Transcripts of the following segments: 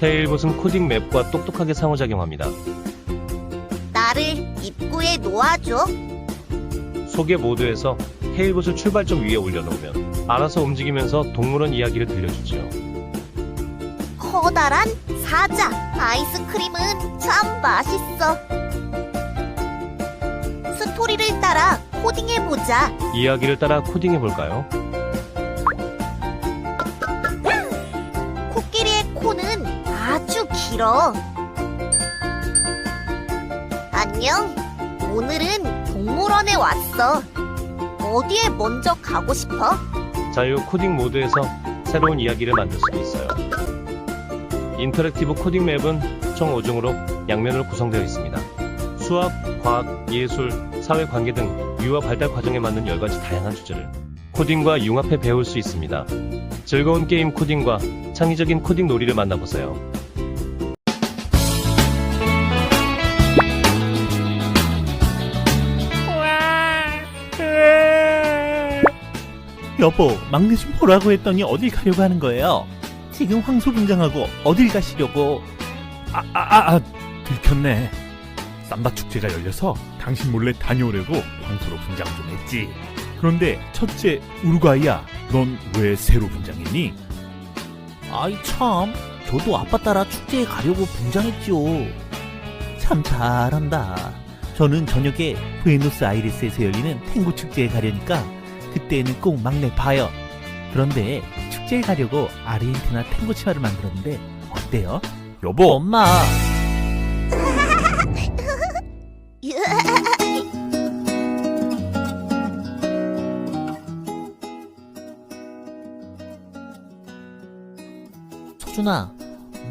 테일봇은 코딩 맵과 똑똑하게 상호작용합니다. 나를 입구에 놓아줘. 소개 모드에서 테일봇을 출발점 위에 올려놓으면 알아서 움직이면서 동물원 이야기를 들려주죠. 커다란 사자. 아이스크림은 참 맛있어. 스토리를 따라 코딩해보자. 이야기를 따라 코딩해볼까요? 길어. 안녕. 오늘은 동물원에 왔어. 어디에 먼저 가고 싶어? 자유 코딩 모드에서 새로운 이야기를 만들 수도 있어요. 인터랙티브 코딩 맵은 총 5종으로 양면으로 구성되어 있습니다. 수학, 과학, 예술, 사회 관계 등 유아 발달 과정에 맞는 10가지 다양한 주제를 코딩과 융합해 배울 수 있습니다. 즐거운 게임 코딩과 창의적인 코딩 놀이를 만나보세요. 여보, 막내 좀 보라고 했더니 어딜 가려고 하는 거예요? 지금 황소 분장하고 어딜 가시려고? 아, 아, 아, 아 들켰네. 쌈바 축제가 열려서 당신 몰래 다녀오려고 황소로 분장 좀 했지. 그런데 첫째, 우루과이야. 넌 왜 새로 분장했니? 아이 참 저도 아빠 따라 축제에 가려고 분장했지요 참 잘한다 저는 저녁에 부에노스 아이레스에서 열리는 탱고 축제에 가려니까 그때는 꼭 막내 봐요 그런데 축제에 가려고 아르헨티나 탱고 치마를 만들었는데 어때요? 여보, 엄마 서준아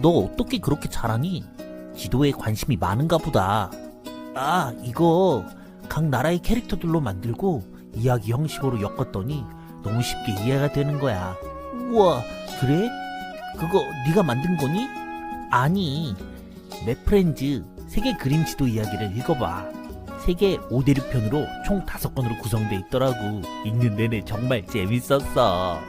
너 어떻게 그렇게 잘하니? 지도에 관심이 많은가 보다 아 이거 각 나라의 캐릭터들로 만들고 이야기 형식으로 엮었더니 너무 쉽게 이해가 되는 거야. 우와. 그래? 그거 네가 만든 거니? 아니 맵프렌즈 세계 그림 지도 이야기를 읽어봐. 세계 5대륙 편으로 총 5권으로 구성돼 있더라고. 읽는 내내 정말 재밌었어